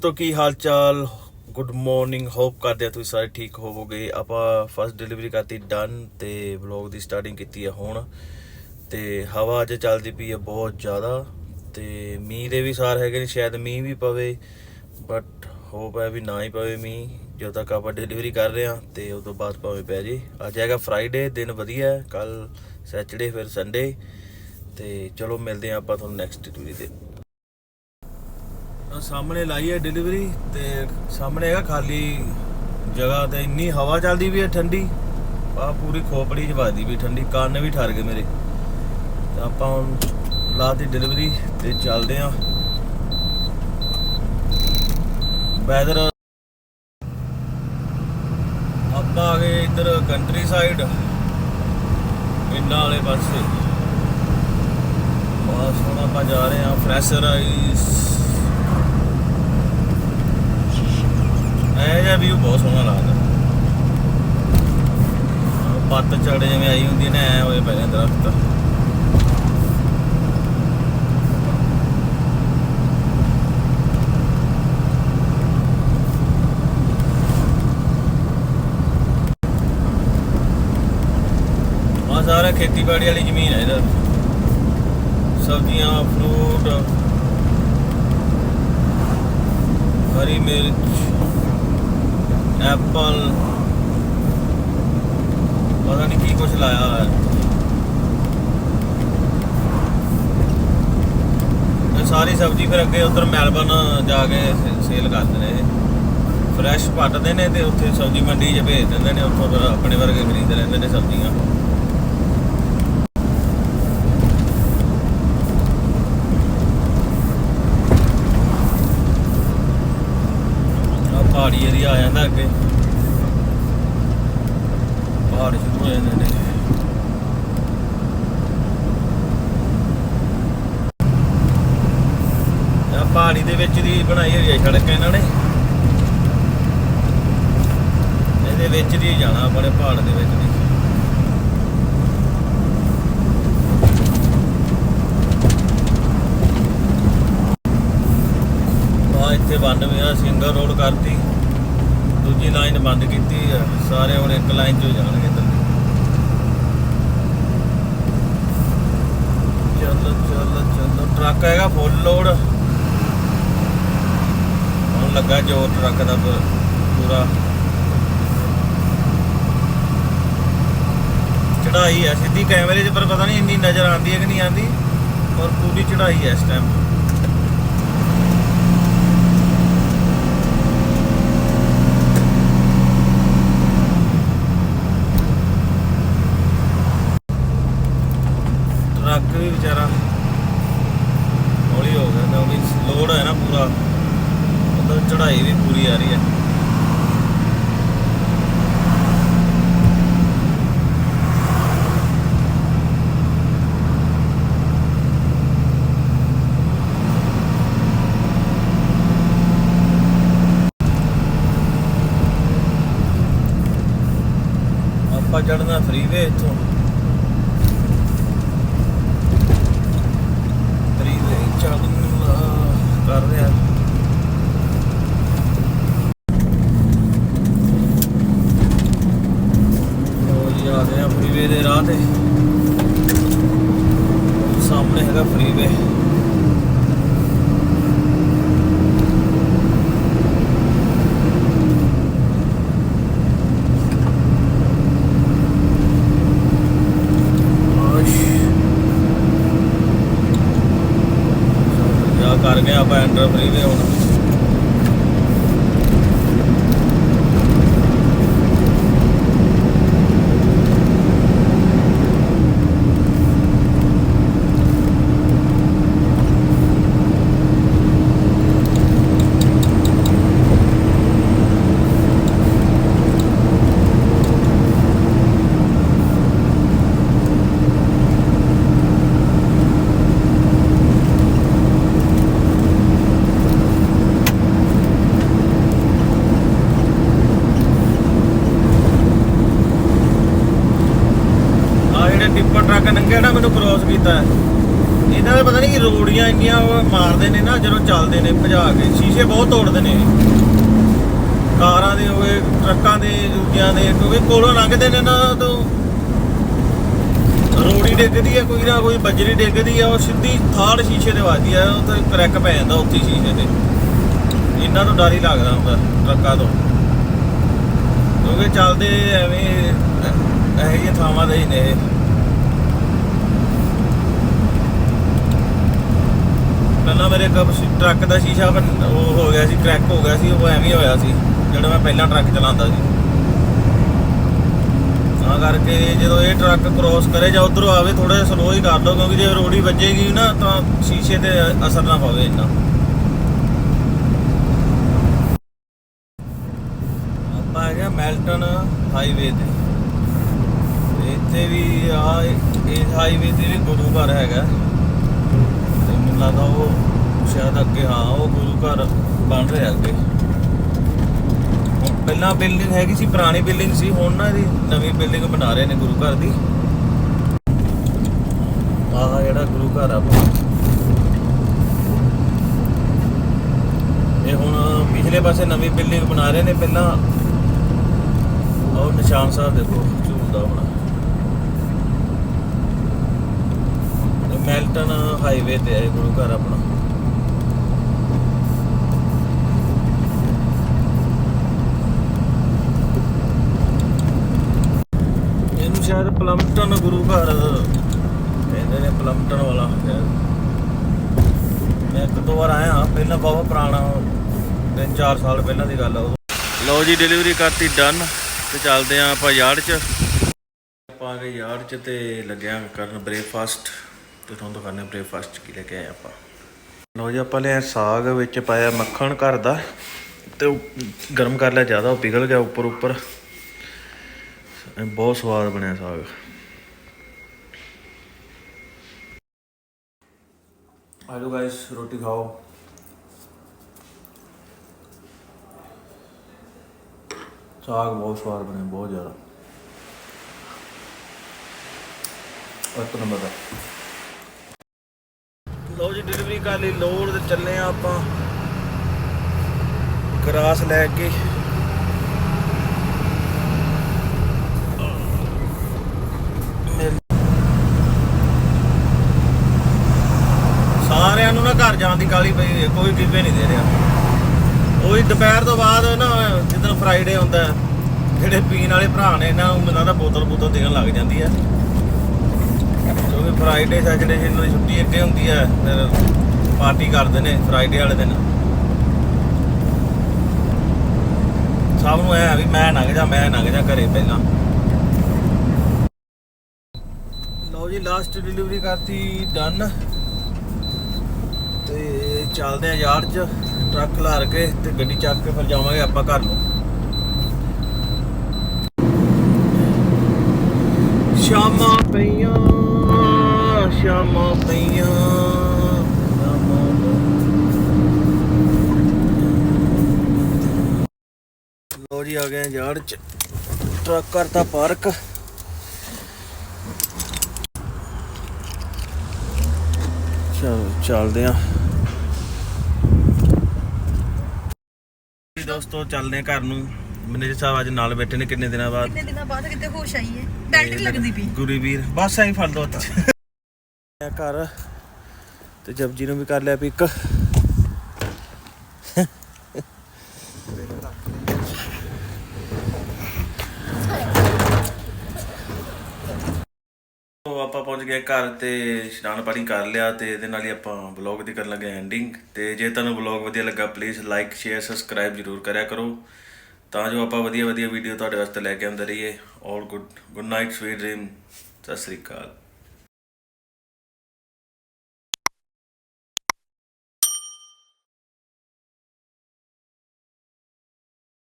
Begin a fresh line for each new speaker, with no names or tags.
ਦੋਸਤੋ, ਕੀ ਹਾਲ ਚਾਲ good morning hop ਕਰਦੇ ਆ ਤੁਸੀਂ ਸਾਰੇ ਠੀਕ ਹੋਵੋਗੇ। ਆਪਾਂ ਫਸਟ ਡਿਲੀਵਰੀ ਕਰਤੀ ਡਨ ਤੇ ਵਲੌਗ ਦੀ ਸਟਾਰਟਿੰਗ ਕੀਤੀ ਹੈ ਹੁਣ। ਤੇ ਹਵਾ ਅੱਜ ਚੱਲਦੀ ਪਈ ਹੈ ਬਹੁਤ ਜ਼ਿਆਦਾ, ਤੇ ਮੀਂਹ ਦੇ ਵੀ ਸਾਰ ਹੈਗੇ ਨੇ, ਸ਼ਾਇਦ ਮੀਂਹ ਵੀ ਪਵੇ ਬਟ ਹੋਪ ਹੈ ਵੀ ਨਾ ਹੀ ਪਵੇ ਮੀਂਹ। ਜਦੋਂ ਤੱਕ ਆਪਾਂ ਡਿਲੀਵਰੀ ਕਰ ਰਹੇ ਹਾਂ ਤੇ ਉਸ ਤੋਂ ਬਾਅਦ ਭਾਵੇਂ ਪੈ ਜੇ। ਅੱਜ ਹੈਗਾ ਫਰਾਈਡੇ ਦਿਨ ਵਧੀਆ ਹੈ। ਕੱਲ ਸੈਚਰਡੇ ਫਿਰ ਸੰਡੇ ਤੇ ਚਲੋ ਮਿਲਦੇ ਹਾਂ ਆਪਾਂ ਤੁਹਾਨੂੰ ਨੈਕਸਟ ਡਿਲੀਵਰੀ ਦੇ ਸਾਹਮਣੇ ਲਾਈ ਹੈ ਡਿਲੀਵਰੀ ਤੇ ਸਾਹਮਣੇ ਹੈਗਾ ਖਾਲੀ ਜਗ੍ਹਾ ਤੇ ਇੰਨੀ ਹਵਾ ਚੱਲਦੀ ਵੀ ਹੈ ਠੰਡੀ। ਆ ਪੂਰੀ ਖੋਪੜੀ ਚ ਵੱਜਦੀ ਵੀ ਠੰਡੀ, ਕੰਨ ਵੀ ਠਰ ਗਏ ਮੇਰੇ। ਤੇ ਆਪਾਂ ਹੁਣ ਲਾਤੀ ਡਿਲੀਵਰੀ ਤੇ ਚੱਲਦੇ ਆਂ ਵੈਦਰ ਆਪਾਂ ਆ ਗਏ ਇੱਧਰ ਕੰਟਰੀ ਸਾਈਡ ਪਿੰਡਾਂ ਵਾਲੇ ਪਾਸੇ। ਬਸ ਹੁਣ ਆਪਾਂ ਜਾ ਰਹੇ ਆਂ ਫਰੈਸ਼ਰਾਈਜ਼ ਇਹ ਜਿਹਾ ਵੀ ਬਹੁਤ ਸੋਹਣਾ ਲੱਗਦਾ। ਪੱਤ ਚੜੇ ਜਿਵੇਂ ਆਈ ਹੁੰਦੀ ਨੇ, ਐ ਹੋਏ ਪਏ ਨੇ ਦਰਖਤ। ਆ ਸਾਰਾ ਖੇਤੀਬਾੜੀ ਵਾਲੀ ਜ਼ਮੀਨ ਹੈ ਇਹਦਾ। ਸਬਜ਼ੀਆਂ ਫਰੂਟ ਹਰੀ ਮਿਰਚ। ਐਪਲ ਪਤਾ ਨਹੀਂ ਕੀ ਕੁਝ ਲਾਇਆ ਹੋਇਆ। ਇਹ ਸਾਰੀ ਸਬਜ਼ੀ ਫਿਰ ਅੱਗੇ ਉਧਰ ਮੈਲਬਨ ਜਾ ਕੇ ਸੇਲ ਕਰਦੇ ਨੇ। ਫਰੈਸ਼ ਪੱਟਦੇ ਨੇ ਤੇ ਉੱਥੇ ਸਬਜ਼ੀ ਮੰਡੀ 'ਚ ਭੇਜ ਦਿੰਦੇ ਨੇ, ਉੱਥੋਂ ਫਿਰ ਆਪਣੇ ਵਰਗੇ ਖਰੀਦ ਲੈਂਦੇ ਨੇ ਸਬਜ਼ੀਆਂ ਆ ਪਹਾੜੀ ਏਰੀਆ ਆ ਜਾਂਦਾ ਅੱਗੇ। ਪਹਾੜ ਸ਼ੁਰੂ ਹੋ ਜਾਂਦੇ ਨੇ। ਆ ਪਹਾੜੀ ਦੇ ਵਿੱਚ ਦੀ ਬਣਾਈ ਹੋਈ ਹੈ ਸੜਕ ਇਹਨਾਂ ਨੇ। ਇਹਦੇ ਵਿੱਚ ਦੀ ਜਾਣਾ ਆਪਣੇ ਪਹਾੜ ਦੇ ਵਿੱਚ ਦੀ। ਆ ਇੱਥੇ ਬੰਦ ਹੋਇਆ ਸਿੰਗਲ ਰੋਡ ਕਰਤੀ। ਦੂਜੀ ਲਾਈਨ ਬੰਦ ਕੀਤੀ ਆ, ਸਾਰੇ ਹੁਣ ਇੱਕ ਲਾਈਨ 'ਚ ਜਾਣਗੇ ਇੱਧਰ ਚੱਲ ਚੱਲ ਚੱਲ, ਟਰੱਕ ਹੈਗਾ ਫੁੱਲ ਲੋਡ ਹੁਣ ਲੱਗਾ ਜੋ ਟਰੱਕ ਦਾ ਪੂਰਾ। ਚੜਾਈ ਹੈ, ਸਿੱਧੀ ਕੈਮਰੇ 'ਚ ਪਰ ਪਤਾ ਨਹੀਂ ਇੰਨੀ ਨਜ਼ਰ ਆਉਂਦੀ ਹੈ ਕਿ ਨਹੀਂ ਆਉਂਦੀ ਔਰ ਪੂਰੀ ਚੜਾਈ ਹੈ ਇਸ ਟਾਈਮ ਟਰੱਕ ਵੀ ਵਿਚਾਰਾ ਹੌਲੀ ਹੋ ਗਿਆ ਕਿਉਂਕਿ ਲੋਡ ਹੈ ਨਾ ਪੂਰਾ ਉਧਰ ਚੜਾਈ ਵੀ ਪੂਰੀ ਆ ਰਹੀ ਹੈ ਆਪਾਂ ਚੜਨਾ ਫਰੀਵੇ ਇੱਥੋਂ ਫਰੀਵੇ ਚੱਲਣਾ ਕਰ ਰਿਹਾ ਲੋ ਜੀ ਆ ਗਏ ਆ ਫਰੀਵੇ ਦੇ ਰਾਹ ਤੇ ਸਾਹਮਣੇ ਹੈਗਾ ਫਰੀਵੇ ਆਸ਼ ਜਾ ਕਰ ਗਏ ਆਪਾਂ ਐਂਟਰ ਫਰੀਵੇ ਹੁਣ ਆ ਜਿਹੜੇ ਟਿੱਪਰ ਟਰੱਕ ਨੰਗੇ ਨਾ ਮੈਨੂੰ ਕ੍ਰੋਸ ਕੀਤਾ ਇਹਨਾਂ ਦੇ ਪਤਾ ਨਹੀਂ ਰੋੜੀਆਂ ਇੰਨੀਆਂ ਮਾਰਦੇ ਨੇ ਨਾ, ਜਦੋਂ ਚੱਲਦੇ ਨੇ ਭਜਾ ਕੇ। ਸ਼ੀਸ਼ੇ ਬਹੁਤ ਤੋੜਦੇ ਨੇ। ਕਾਰਾਂ ਦੇ ਹੋਏ, ਟਰੱਕਾਂ ਦੇ, ਦੂਜਿਆਂ ਦੇ, ਕਿਉਂਕਿ ਕੋਲੋਂ ਲੰਘਦੇ ਨੇ ਨਾ ਤੋਂ ਰੋੜੀ ਡਿੱਗਦੀ ਹੈ ਕੋਈ ਨਾ ਕੋਈ, ਬੱਜਰੀ ਡਿੱਗਦੀ ਆ, ਉਹ ਸਿੱਧੀ ਥਾੜ ਸ਼ੀਸ਼ੇ ਤੇ ਵੱਜਦੀ ਹੈ ਉਹ ਤੇ ਕਰੈਕ ਪੈ ਜਾਂਦਾ ਉੱਥੇ ਸ਼ੀਸ਼ੇ ਤੇ। ਇਹਨਾਂ ਤੋਂ ਡਰ ਹੀ ਲੱਗਦਾ ਹੁੰਦਾ ਟਰੱਕਾਂ ਤੋਂ। ਕਿਉਂਕਿ ਚੱਲਦੇ ਐਵੇਂ ਇਹੋ ਜਿਹੀਆਂ ਥਾਵਾਂ ਤੇ ਹੀ ਨੇ ਪਹਿਲਾਂ ਮੇਰੇ ਟਰੱਕ ਦਾ ਸ਼ੀਸ਼ਾ ਉਹ ਹੋ ਗਿਆ ਸੀ ਕ੍ਰੈਕ ਹੋ ਗਿਆ ਸੀ, ਉਹ ਐਵੇਂ ਹੋਇਆ ਸੀ, ਜਿਹੜਾ ਮੈਂ ਪਹਿਲਾਂ ਟਰੱਕ ਚਲਾਉਂਦਾ ਸੀ। ਤਾਂ ਕਰਕੇ ਜਦੋਂ ਇਹ ਟਰੱਕ ਕ੍ਰੋਸ ਕਰੇ ਜਾਂ ਉਧਰੋਂ ਆਵੇ ਥੋੜਾ ਸਲੋ ਹੀ ਕਰ ਲਓ, ਕਿਉਂਕਿ ਜੇ ਰੋੜੀ ਵੱਜੇਗੀ ਨਾ, ਤਾਂ ਸ਼ੀਸ਼ੇ ਤੇ ਅਸਰ ਨਾ ਪਵੇ ਇੰਨਾ। ਆਪਾਂ ਆ ਗਿਆ ਮੈਲਟਨ ਹਾਈਵੇ ਤੇ। ਇੱਥੇ ਵੀ ਆ ਇਸ ਹਾਈਵੇ ਤੇ ਵੀ ਗੁਰੂ ਘਰ ਹੈਗਾ। ਲੱਗਦਾ ਉਹ ਸ਼ਾਇਦ ਅੱਗੇ, ਹਾਂ, ਉਹ ਗੁਰੂ ਘਰ ਬਣ ਰਿਹਾ ਅੱਗੇ। ਪਹਿਲਾਂ ਬਿਲਡਿੰਗ ਹੈਗੀ ਸੀ, ਪੁਰਾਣੀ ਬਿਲਡਿੰਗ ਸੀ, ਹੁਣ ਨਾ ਇਹਦੀ ਨਵੀਂ ਬਿਲਡਿੰਗ ਬਣਾ ਰਹੇ ਨੇ ਗੁਰੂ ਘਰ ਦੀ। ਆਹ ਜਿਹੜਾ ਗੁਰੂ ਘਰ ਆ ਇਹ ਹੁਣ ਪਿਛਲੇ ਪਾਸੇ ਨਵੀਂ ਬਿਲਡਿੰਗ ਬਣਾ ਰਹੇ ਨੇ, ਪਹਿਲਾਂ। ਉਹ ਨਿਸ਼ਾਨ ਸਾਹਿਬ ਦੇਖੋ, ਝੂਲਦਾ ਹੋਣਾ। ਇਹ ਹਾਈਵੇ ਤੇ ਹੈ ਗੁਰੂ ਘਰ ਆਪਣਾ। ਇਹਨੂੰ ਸ਼ਾਇਦ ਪਲੰਪਟਨ ਗੁਰੂ ਘਰ ਕਹਿੰਦੇ ਨੇ, ਪਲੰਪਟਨ ਵਾਲਾ। ਮੈਂ ਇੱਕ ਦੋ ਵਾਰ ਆਇਆ, ਪਹਿਲਾਂ ਬਹੁਤ ਪੁਰਾਣਾ, ਤਿੰਨ ਚਾਰ ਸਾਲ ਪਹਿਲਾਂ ਦੀ ਗੱਲ ਆ ਉਦੋਂ। ਜੀ ਡਿਲੀਵਰੀ ਕਰਤੀ ਡਨ ਤੇ ਚੱਲਦੇ ਆਂ ਆਪਾਂ ਯਾਰਡ 'ਚ। ਆਪਾਂ ਗਏ ਯਾਰਡ 'ਚ ਤੇ ਲੱਗਿਆ ਕਰਨ ਬ੍ਰੇਕਫਾਸਟ ਤੇ ਤੁਹਾਨੂੰ ਦਿਖਾਣੇ ਬ੍ਰੇਕਫਾਸਟ ਕੀ ਲੈ ਕੇ ਆਏ ਆਪਾਂ? ਲਓ ਜੀ, ਆਪਾਂ ਲਿਆ ਸਾਗ ਵਿੱਚ ਪਾਇਆ ਮੱਖਣ ਘਰ ਦਾ, ਤੇ ਗਰਮ ਕਰ ਲਿਆ ਜ਼ਿਆਦਾ, ਉਹ ਪਿਘਲ ਗਿਆ ਉੱਪਰ ਉੱਪਰ। ਬਹੁਤ ਸਵਾਦ ਬਣਿਆ ਸਾਗ। ਆਲੂ ਗਾਇਸ ਰੋਟੀ ਖਾਓ। ਸਾਗ ਬਹੁਤ ਸਵਾਦ ਬਣਿਆ, ਬਹੁਤ ਜ਼ਿਆਦਾ। ਇੱਕ ਨੰਬਰ ਦਾ। ਲਓ ਡਿਲੀਵਰੀ ਕਰ ਲਈ ਲੋਡ ਤੇ ਚੱਲੇ ਆ ਆਪਾਂ। ਗਰਾਸ ਲੈ ਕੇ। ਸਾਰਿਆਂ ਨੂੰ ਨਾ ਘਰ ਜਾਣ ਦੀ ਕਾਲੀ ਪਈ ਹੋਈ ਹੈ, ਕੋਈ ਟਿੱਪੇ ਨਹੀਂ ਦੇ ਰਿਹਾ। ਉਹੀ ਦੁਪਹਿਰ ਤੋਂ ਬਾਅਦ ਨਾ ਜਿੱਦਣ ਫਰਾਈਡੇ ਹੁੰਦਾ ਜਿਹੜੇ ਪੀਣ ਵਾਲੇ ਭਰਾ ਨੇ ਇਹਨਾਂ ਨੂੰ ਮੈਨੂੰ ਬੋਤਲ ਬੋਤਲ ਦੇਣ ਲੱਗ ਜਾਂਦੀ ਹੈ। ਕਿਉਂਕਿ ਫਰਾਈਡੇ ਸੈਟਰਡੇ ਜਿਹਨਾਂ ਛੁੱਟੀ ਅੱਗੇ ਹੁੰਦੀ ਹੈ ਫਿਰ ਪਾਰਟੀ ਕਰਦੇ ਨੇ ਫਰਾਈਡੇ ਵਾਲੇ ਦਿਨ। ਸਭ ਨੂੰ ਐ ਵੀ ਮੈਂ ਲੰਘ ਜਾ, ਮੈਂ ਲੰਘ ਜਾ ਘਰੇ ਪਹਿਲਾਂ। ਲਓ ਜੀ ਲਾਸਟ ਡਿਲੀਵਰੀ ਕਰਤੀ ਡਨ ਤੇ ਚੱਲਦੇ ਆ ਯਾਰ 'ਚ ਟਰੱਕ ਲਾਰ ਕੇ ਤੇ ਗੱਡੀ ਚੱਕ ਕੇ ਫਿਰ ਜਾਵਾਂਗੇ ਆਪਾਂ ਘਰ ਨੂੰ। ਸ਼ਾਮਾਂ ਪਈਆਂ। ਸ਼ਾਮਾਂ ਪਈਆਂ। ਸ਼ਾਮਾਂ ਪਈਆਂ। ਲਓ ਜੀ ਆ ਗਏ ਆ ਯਾਰਡ 'ਚ। ਟਰੱਕ ਕਰਤਾ ਪਾਰਕ। ਚਲੋ ਚੱਲਦੇ ਆ। ਦੋਸਤੋ ਚੱਲਦੇ ਆ ਘਰ ਨੂੰ। ਮੈਨੇਜਰ ਸਾਹਿਬ ਅੱਜ ਨਾਲ ਬੈਠੇ ਨੇ ਕਿੰਨੇ ਦਿਨਾਂ ਬਾਅਦ?
ਕਿੰਨੇ ਦਿਨਾਂ ਬਾਅਦ ਕਿਤੇ ਹੋਸ਼ ਆਈ ਹੈ। ਬੈਲਟ ਲੱਗਦੀ ਪਈ।
ਗੁਰੀ ਵੀਰ ਬਸ ਐਂ ਫੜ ਦੋ ਘਰ ਤੇ ਜਪਜੀ ਨੂੰ ਵੀ ਕਰ ਲਿਆ ਪਿਕ। ਉਹ ਆਪਾਂ ਪਹੁੰਚ ਗਏ ਘਰ ਤੇ ਇਸ਼ਨਾਨ ਪਾਣੀ ਕਰ ਲਿਆ ਤੇ ਇਹਦੇ ਨਾਲ ਹੀ ਆਪਾਂ ਵਲੌਗ ਦੀ ਕਰਨ ਲੱਗੇ ਐਂਡਿੰਗ ਤੇ ਜੇ ਤੁਹਾਨੂੰ ਵਲੌਗ ਵਧੀਆ ਲੱਗਾ ਪਲੀਜ਼ ਲਾਈਕ ਸ਼ੇਅਰ ਸਬਸਕ੍ਰਾਈਬ ਜਰੂਰ ਕਰਿਆ ਕਰੋ। ਤਾਂ ਜੋ ਆਪਾਂ ਵਧੀਆ ਵਧੀਆ ਵੀਡੀਓ ਤੁਹਾਡੇ ਵਾਸਤੇ ਲੈ ਕੇ ਆਉਂਦੇ ਰਹੀਏ। All good good night sweet dream Sat Sri Akal.